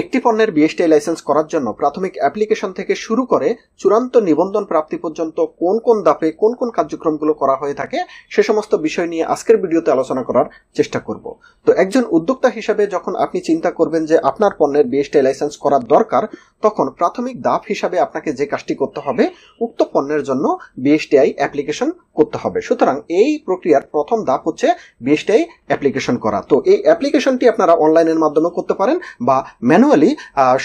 একটি পণ্যের BSTI licence করার জন্য প্রাথমিক অ্যাপ্লিকেশন থেকে শুরু করে চূড়ান্ত নিবন্ধন প্রাপ্তি পর্যন্ত কোন কোন দাপে কোন কোন কার্যক্রমগুলো করা হয়ে থাকে সে সমস্ত বিষয় নিয়ে আজকের ভিডিওতে আলোচনা করার চেষ্টা করব। তো একজন উদ্যোক্তা হিসাবে যখন আপনি চিন্তা করবেন যে আপনার পণ্যের বিএসটিআই লাইসেন্স করার দরকার, তখন প্রাথমিক দাপ হিসাবে আপনাকে যে কাজটি করতে হবে, উক্ত পণ্যের জন্য বিএসটিআই অ্যাপ্লিকেশন করতে হবে। সুতরাং এই প্রক্রিয়ার প্রথম ধাপ হচ্ছে বিএসটিআই অ্যাপ্লিকেশন করা। তো এই অ্যাপ্লিকেশনটি আপনারা অনলাইনের মাধ্যমে করতে পারেন বা ম্যানুয়ালি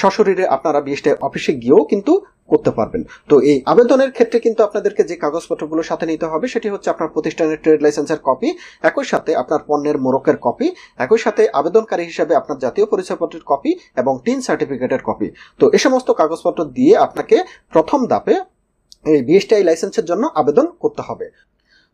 সশরীরে আপনারা বিএসটিআই অফিসে গিয়েও কিন্তু করতে পারবেন। তো এই আবেদনের ক্ষেত্রে কিন্তু আপনাদেরকে যে কাগজপত্রগুলো সাথে নিতে হবে, সেটি হচ্ছে আপনার প্রতিষ্ঠানের ট্রেড লাইসেন্সের কপি, একই সাথে আপনার পণ্যের মোরকের কপি, একই সাথে আবেদনকারী হিসাবে আপনার জাতীয় পরিচয়পত্রের কপি এবং টিন সার্টিফিকেটের কপি। তো এ সমস্ত কাগজপত্র দিয়ে আপনাকে প্রথম ধাপে এই বিএসটিআই লাইসেন্সের জন্য আবেদন করতে হবে।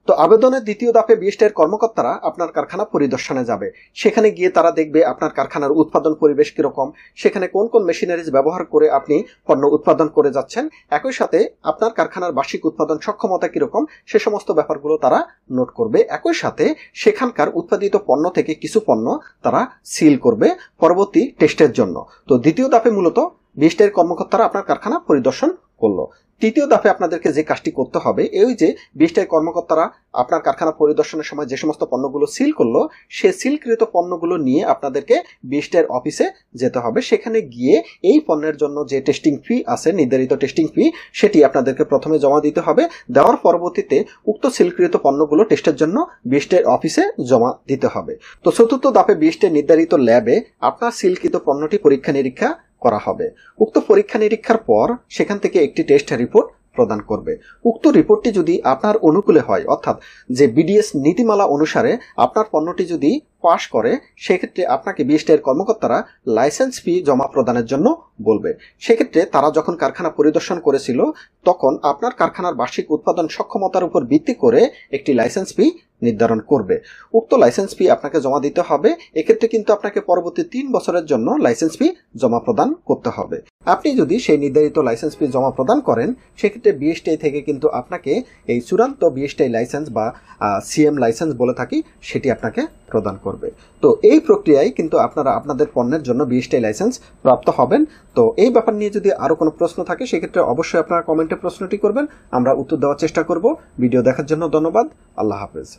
তো আবেদনের দ্বিতীয় ধাপে বিএসটিআই কর্মকর্তারা আপনার কারখানা পরিদর্শনে যাবে। সেখানে গিয়ে তারা দেখবে আপনার কারখানার উৎপাদন পরিবেশ কীরকম, সেখানে কোন কোন মেশিনারিজ ব্যবহার করে আপনি পণ্য উৎপাদন করে যাচ্ছেন, একই সাথে আপনার কারখানার বার্ষিক উৎপাদন সক্ষমতা কীরকম, সে সমস্ত ব্যাপারগুলো তারা নোট করবে। একই সাথে সেখানকার উৎপাদিত পণ্য থেকে কিছু পণ্য তারা সিল করবে পরবর্তী টেস্টের জন্য। তো দ্বিতীয় ধাপে মূলত বিএসটিআই কর্মকর্তারা আপনার কারখানা পরিদর্শন করল। তৃতীয় ধাপে আপনাদেরকে যে কাজটি করতে হবে, এই যে বিএসটিআই কর্মকর্তারা আপনার কারখানা পরিদর্শনের সময় যে সমস্ত পণ্যগুলো সিল করল সে সিলকৃত পণ্যগুলো নিয়ে আপনাদেরকে বিএসটিআইয়ের অফিসে যেতে হবে। সেখানে গিয়ে এই পণ্যের জন্য যে টেস্টিং ফি আছে, নির্ধারিত টেস্টিং ফি সেটি আপনাদেরকে প্রথমে জমা দিতে হবে। দেওয়ার পরবর্তীতে উক্ত সিলকৃত পণ্যগুলো টেস্টের জন্য বিএসটিআইয়ের অফিসে জমা দিতে হবে। তো চতুর্থ ধাপে বিএসটিআই নির্ধারিত ল্যাবে আপনার সিলকৃত পণ্যটি পরীক্ষা নিরীক্ষা করা হবে। উক্ত পরীক্ষা নিরীক্ষার পর সেখান থেকে একটি টেস্ট রিপোর্ট প্রদান করবে। উক্ত রিপোর্টটি যদি আপনার অনুকূলে হয়, অর্থাৎ যে বিডিএস নীতিমালা অনুসারে আপনার পণ্যটি যদি পাশ করে, সেক্ষেত্রে আপনাকে বিএসটিআইয়ের কর্মকর্তারা লাইসেন্স ফি জমা প্রদানের জন্য বলবে। সেক্ষেত্রে তারা যখন কারখানা পরিদর্শন করেছিল, তখন আপনার কারখানার বার্ষিক উৎপাদন সক্ষমতার উপর ভিত্তি করে একটি লাইসেন্স ফি নির্ধারণ করবে। উক্ত লাইসেন্স ফি আপনাকে জমা দিতে হবে, এক্ষেত্রে কিন্তু আপনাকে পরবর্তী তিন বছরের জন্য লাইসেন্স ফি জমা প্রদান করতে হবে। আপনি যদি সেই নির্ধারিত লাইসেন্স ফি জমা প্রদান করেন, সেক্ষেত্রে বিএসটিআই থেকে কিন্তু আপনাকে এই চূড়ান্ত বিএসটিআই লাইসেন্স বা সিএম লাইসেন্স বলে থাকি, সেটি আপনাকে প্রদান করবে। তো এই প্রক্রিয়ায় কিন্তু আপনারা আপনাদের পণ্যের জন্য বিএসটিআই লাইসেন্স প্রাপ্ত হবেন। তো এই ব্যাপার নিয়ে যদি আরও কোনো প্রশ্ন থাকে, সেক্ষেত্রে অবশ্যই আপনারা কমেন্টে প্রশ্নটি করবেন। আমরা উত্তর দেওয়ার চেষ্টা করব। ভিডিও দেখার জন্য ধন্যবাদ। আল্লাহ হাফেজ।